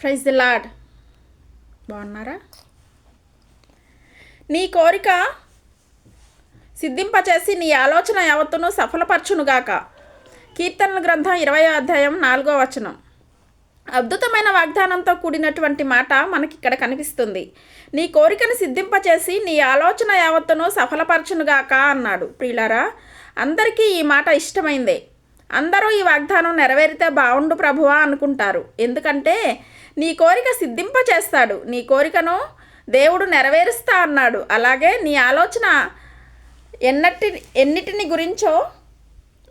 Praise the lord బాగున్నారా? నీ కోరిక సిద్ధింపచేసి నీ ఆలోచన యావత్తును సఫలపరచునుగాక. కీర్తనల గ్రంథం ఇరవై అధ్యాయం నాలుగో వచనం. అద్భుతమైన వాగ్దానంతో కూడినటువంటి మాట మనకి ఇక్కడ కనిపిస్తుంది. నీ కోరికను సిద్ధింపచేసి నీ ఆలోచన యావత్తును సఫలపరచునుగాక అన్నాడు. ప్రియులారా అందరికీ ఈ మాట ఇష్టమైందే. అందరూ ఈ వాగ్దానం నెరవేరితే బాగుండు ప్రభువా అనుకుంటారు. ఎందుకంటే నీ కోరిక సిద్ధింప చేస్తాడు నీ కోరికను దేవుడు నెరవేరుస్తా అన్నాడు. అలాగే నీ ఆలోచన ఎన్నటి ఎన్నిటిని గురించో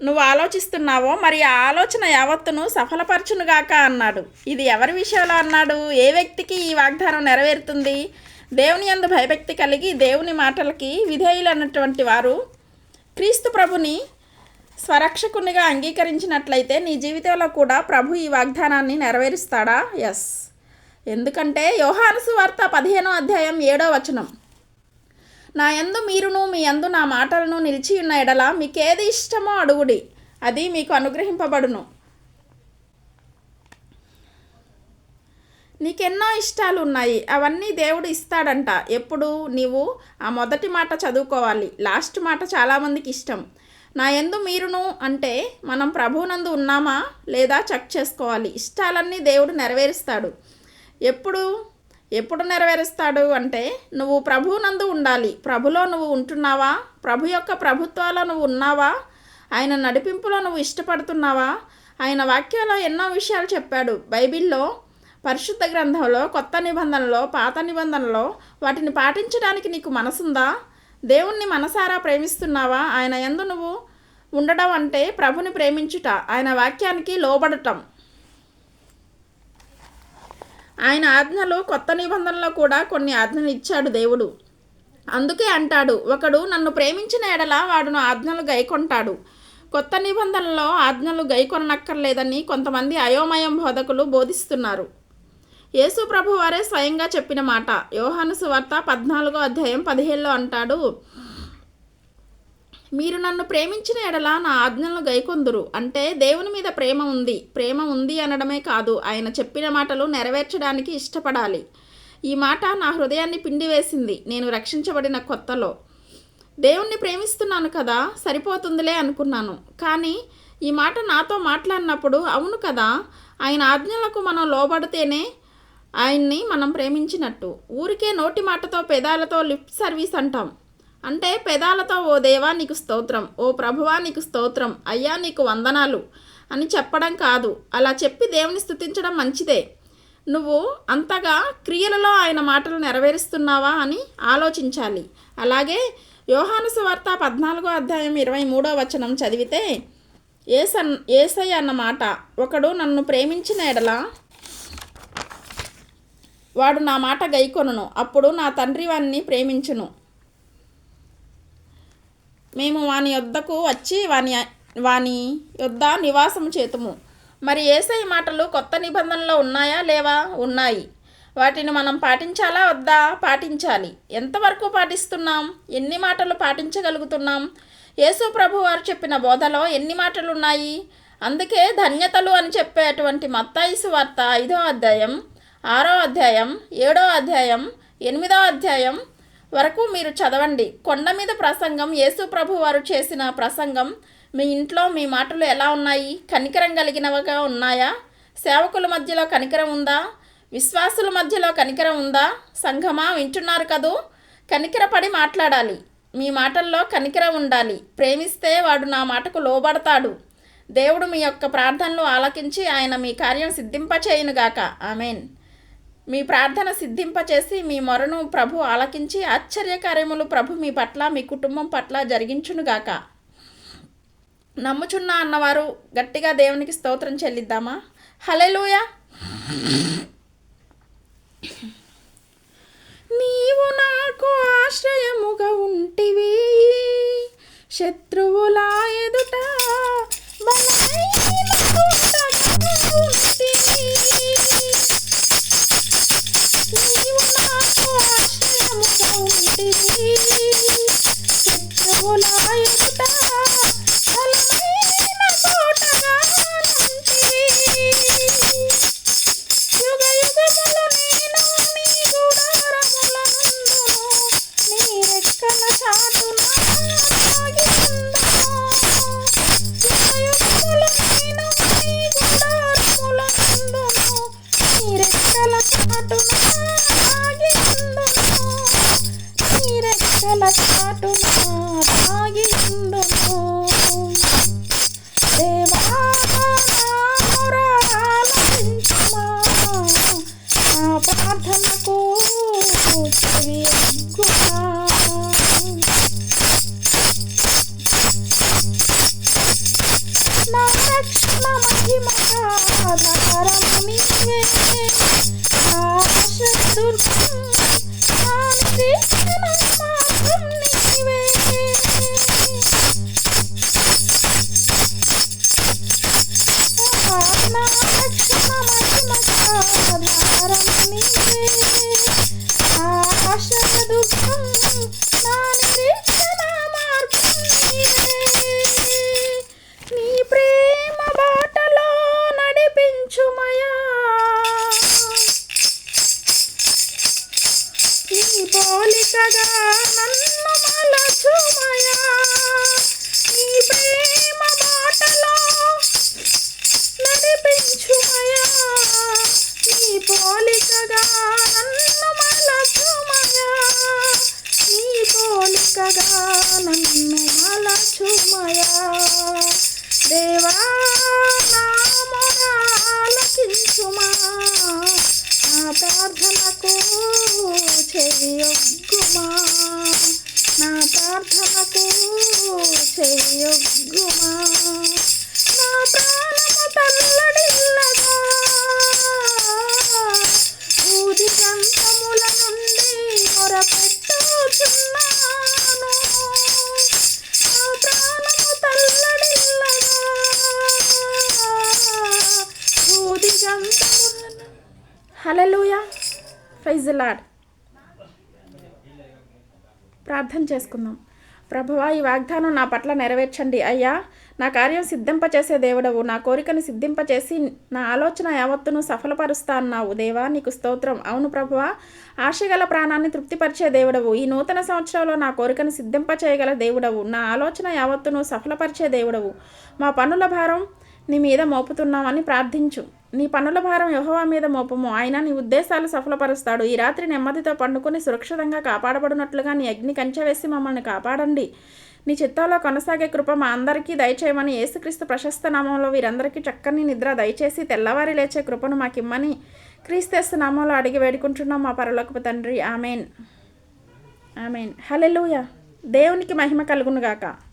నువ్వు ఆలోచిస్తున్నావో మరి ఆ ఆలోచన యావత్తును సఫలపరచునుగాక అన్నాడు. ఇది ఎవరి విషయంలో అన్నాడు? ఏ వ్యక్తికి ఈ వాగ్దానం నెరవేరుతుంది? దేవుని అందు భయభక్తి కలిగి దేవుని మాటలకి విధేయులు అన్నటువంటి వారు క్రీస్తు ప్రభుని స్వరక్షకునిగా అంగీకరించినట్లయితే నీ జీవితంలో కూడా ప్రభు ఈ వాగ్దానాన్ని నెరవేరుస్తాడా? ఎస్ ఎందుకంటే యోహాను సువార్త పదిహేనో అధ్యాయం ఏడో వచనం. నా యందు మీరును మీ యందు నా మాటలను నిలిచి ఉన్న ఎడల మీకేది ఇష్టమో అడుగుడి అది మీకు అనుగ్రహింపబడును. నీకెన్నో ఇష్టాలు ఉన్నాయి అవన్నీ దేవుడు ఇస్తాడంట. ఎప్పుడు? నీవు ఆ మొదటి మాట చదువుకోవాలి. లాస్ట్ మాట చాలామందికి ఇష్టం. నా ఎందు మీరును అంటే మనం ప్రభువునందు ఉన్నామా లేదా చెక్ చేసుకోవాలి. ఇష్టాలన్నీ దేవుడు నెరవేరుస్తాడు. ఎప్పుడు? ఎప్పుడు నెరవేరుస్తాడు అంటే నువ్వు ప్రభువునందు ఉండాలి. ప్రభులో నువ్వు ఉంటున్నావా? ప్రభు యొక్క ప్రభుత్వాలో నువ్వు ఉన్నావా? ఆయన నడిపింపులో నువ్వు ఇష్టపడుతున్నావా? ఆయన వాక్యాల్లో ఎన్నో విషయాలు చెప్పాడు. బైబిల్లో పరిశుద్ధ గ్రంథంలో కొత్త నిబంధనలో పాత నిబంధనలో వాటిని పాటించడానికి నీకు మనసుందా? దేవుణ్ణి మనసారా ప్రేమిస్తున్నావా? ఆయన ఎందు నువ్వు ఉండడం అంటే ప్రభుని ప్రేమించుట ఆయన వాక్యానికి లోబడటం. ఆయన ఆజ్ఞలు కొత్త నిబంధనలో కూడా కొన్ని ఆజ్ఞలు ఇచ్చాడు దేవుడు. అందుకే అంటాడు ఒకడు నన్ను ప్రేమించిన ఎడల వాడును ఆజ్ఞలు గైకొంటాడు. కొత్త నిబంధనలో ఆజ్ఞలు గైకొనక్కర్లేదని కొంతమంది అయోమయం బోధకులు బోధిస్తున్నారు. యేసు ప్రభు వారే స్వయంగా చెప్పిన మాట యోహాను సువార్త పద్నాలుగో అధ్యాయం పదిహేళ్ళలో అంటాడు మీరు నన్ను ప్రేమించిన ఎడల నా ఆజ్ఞలను గైకొందురు. అంటే దేవుని మీద ప్రేమ ఉంది. ప్రేమ ఉంది అనడమే కాదు ఆయన చెప్పిన మాటలు నెరవేర్చడానికి ఇష్టపడాలి. ఈ మాట నా హృదయాన్ని పిండివేసింది. నేను రక్షించబడిన కొత్తలో. దేవుణ్ణి ప్రేమిస్తున్నాను కదా సరిపోతుందిలే అనుకున్నాను. కానీ ఈ మాట నాతో మాట్లాడినప్పుడు అవును కదా ఆయన ఆజ్ఞలకు మనం లోబడితేనే ఆయన్ని మనం ప్రేమించినట్టు. ఊరికే నోటి మాటతో పెదాలతో లిఫ్ట్ సర్వీస్ అంటాం. అంటే పెదాలతో ఓ దేవా నీకు స్తోత్రం. ఓ ప్రభువా నీకు స్తోత్రం. అయ్యా నీకు వందనాలు. అని చెప్పడం కాదు. అలా చెప్పి దేవుని స్థుతించడం మంచిదే. నువ్వు అంతగా క్రియలలో ఆయన మాటలు నెరవేరుస్తున్నావా? అని ఆలోచించాలి. అలాగే యోహాను సువార్త పద్నాలుగో అధ్యాయం ఇరవై మూడో వచనం చదివితే ఏసన్ ఏసై అన్న మాట ఒకడు నన్ను ప్రేమించిన ఎడల వాడు నా మాట గైకొనును. అప్పుడు నా తండ్రి వాణ్ణి ప్రేమించును. మేము వాని యొద్దకు వచ్చి వాని వాని యొద్ద నివాసము చేతుము. మరి ఏసై మాటలు కొత్త నిబంధనలో ఉన్నాయా లేవా? ఉన్నాయి. వాటిని మనం పాటించాలా? వద్దా? పాటించాలి. ఎంతవరకు పాటిస్తున్నాం? ఎన్ని మాటలు పాటించగలుగుతున్నాం? యేసు ప్రభు వారు చెప్పిన బోధలో ఎన్ని మాటలు ఉన్నాయి అందుకే ధన్యతలు అని చెప్పేటువంటి మత్తాయిసు వార్త ఐదో అధ్యాయం ఆరో అధ్యాయం ఏడో అధ్యాయం ఎనిమిదో అధ్యాయం వరకు మీరు చదవండి. కొండ మీద ప్రసంగం యేసు ప్రభు వారు చేసిన ప్రసంగం మీ ఇంట్లో మీ మాటలు ఎలా ఉన్నాయి? కనికరం కలిగినవిగా ఉన్నాయా? సేవకుల మధ్యలో కనికరం ఉందా? విశ్వాసుల మధ్యలో కనికరం ఉందా? సంఘమా వింటున్నారు కదూ? కనికరపడి మాట్లాడాలి. మీ మాటల్లో కనికరం ఉండాలి. ప్రేమిస్తే వాడు నా మాటకు లోబడతాడు. దేవుడు మీ యొక్క ప్రార్థనలు ఆలకించి ఆయన మీ కార్యం సిద్ధింపచేయునుగాక. ఆమెన్. మీ ప్రార్థన సిద్ధింపచేసి మీ మొరను ప్రభు ఆలకించి ఆశ్చర్యకార్యములు ప్రభు మీ పట్ల మీ కుటుంబం పట్ల జరిగించునుగాక. నమ్ముచున్నా అన్నవారు గట్టిగా దేవునికి స్తోత్రం చెల్లిద్దామా? హలెలూయ నీవు నాకు ఆశ్రయముగా ఉంటివి. శత్రు ఆశ్రయముగా ఉంటివి. పాటల పాటున సాగి ఉండును నన్ను మలచుమయా దేవా నా మొర ఆలకించుమా నా ప్రార్థనకు చెయ్యొగ్గుమా నా ప్రార్థనకు చెయ్యొగ్గుమా ప్రైజ్ లాడ్. ప్రార్థన చేసుకుందాం. ప్రభువా ఈ వాగ్దానం నా పట్ల నెరవేర్చండి. అయ్యా నా కార్యం సిద్ధింపచేసే దేవుడవు. నా కోరికను సిద్ధింపచేసి నా ఆలోచన యావత్తును సఫలపరుస్తా అన్నావు. దేవా నీకు స్తోత్రం. అవును ప్రభువా ఆశగల ప్రాణాన్ని తృప్తిపరిచే దేవుడవు. ఈ నూతన సంవత్సరంలో నా కోరికను సిద్ధింపచేయగల దేవుడవు. నా ఆలోచన యావత్తును సఫలపరిచే దేవుడవు. మా పనుల భారం నీ మీద మోపుతున్నామని ప్రార్థించు. నీ పనుల భారం యహోవా మీద మోపము. ఆయన నీ ఉద్దేశాలు సఫలపరుస్తాడు. ఈ రాత్రి నెమ్మదితో పండుకొని సురక్షితంగా కాపాడబడినట్లుగా నీ అగ్ని కంచె వేసి మమ్మల్ని కాపాడండి. నీ చిత్తంలో కొనసాగే కృప మా అందరికీ దయచేయమని యేసుక్రీస్తు ప్రశస్త నామంలో వీరందరికీ చక్కని నిద్ర దయచేసి తెల్లవారి లేచే కృపను మాకిమ్మని క్రీస్తు నామంలో అడిగి వేడుకుంటున్నాం మా పరలోకపు తండ్రి. ఆమెన్. ఆమెన్. హలెలుయ దేవునికి మహిమ కలుగునుగాక.